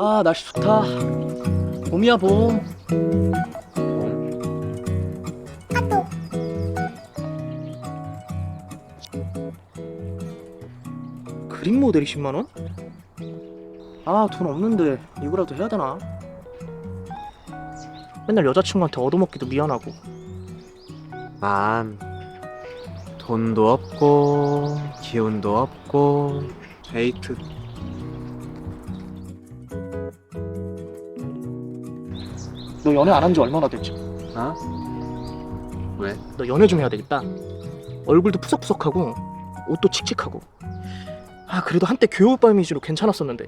아 날씨 좋다. 봄이야 봄. 그림 모델이 10만원? 아 돈 없는데 이거라도 해야 되나? 맨날 여자친구한테 얻어먹기도 미안하고. 난 돈도 없고 기운도 없고 데이트 너 연애 안 한 지 얼마나 됐지? 어? 왜? 너 연애 좀 해야 되겠다 얼굴도 푸석푸석하고 옷도 칙칙하고 아 그래도 한때 교회오빠 이미지로 괜찮았었는데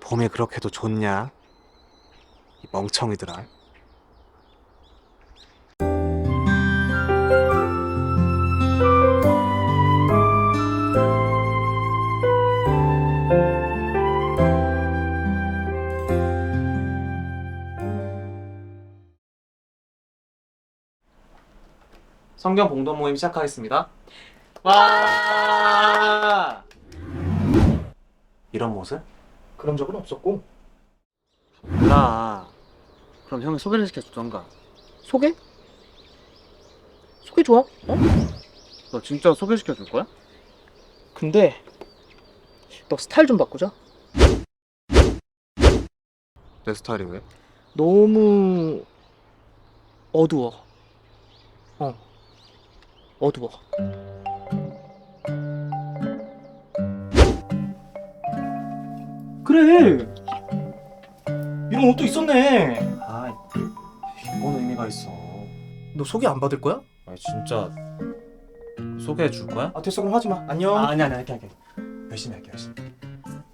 봄이 그렇게도 좋냐? 이 멍청이들아 성경 봉독 모임 시작하겠습니다. 와! 이런 모습? 그런 적은 없었고 몰라. 그럼 형이 소개를 시켜주던가. 소개? 소개 좋아? 어? 너 진짜 소개시켜줄 거야? 근데 너 스타일 좀 바꾸자 내 스타일이 왜? 너무 어두워 어 어두워 그래 이런 옷도 있었네 아, 뭔 의미가 있어. 너 소개 안 받을 거야? 아니, 진짜 소개해 줄 거야? 아 됐어 그럼 하지 마 안녕 아니 아니 할게 할게. 열심히 할게 열심히.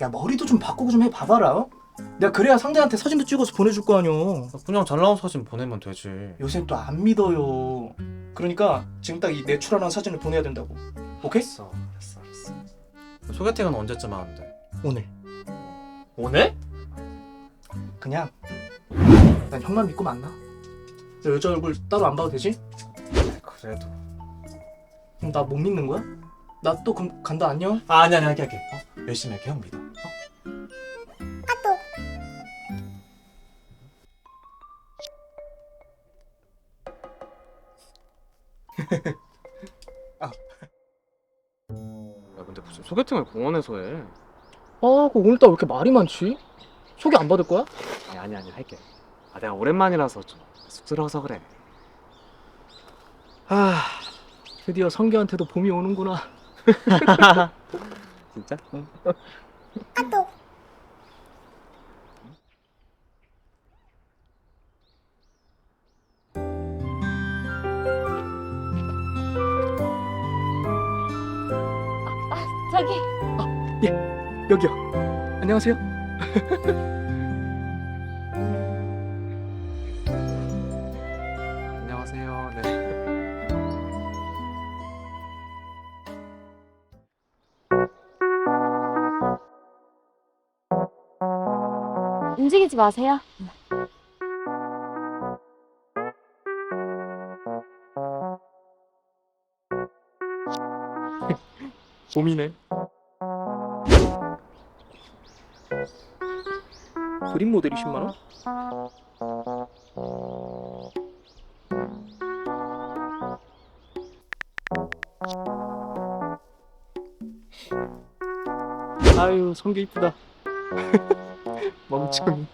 야 머리도 좀 바꾸고 좀 해봐봐라 어? 내가 그래야 상대한테 사진도 찍어서 보내줄 거 아니야 그냥 잘 나온 사진 보내면 되지. 요새 또 안 믿어요 그러니까 지금 딱 이 내추럴한 사진을 보내야 된다고 오케이? 됐어 됐어 됐어. 소개팅은 언제쯤 하는데? 오늘 오늘? 그냥 난 형만 믿고 만나 너 여자 얼굴 따로 안 봐도 되지? 그래도. 그럼 나 못 믿는 거야? 나 또 그럼 간다 안녕 아, 아니 아니 할게 할게. 어? 열심히 할게 형 믿어. 야 근데 무슨 소개팅을 공원에서 해? 아 그 오늘따라 왜 이렇게 말이 많지? 소개 안 받을 거야? 아니 아니 아니 할게. 아 내가 오랜만이라서 좀 쑥스러워서 그래. 아 드디어 성규한테도 봄이 오는구나 진짜? 저기 여기요 안녕하세요 안녕하세요. 네. 움직이지 마세요. 봄이네 그림 모델이 10만 원? 아유 성규 이쁘다 멍청이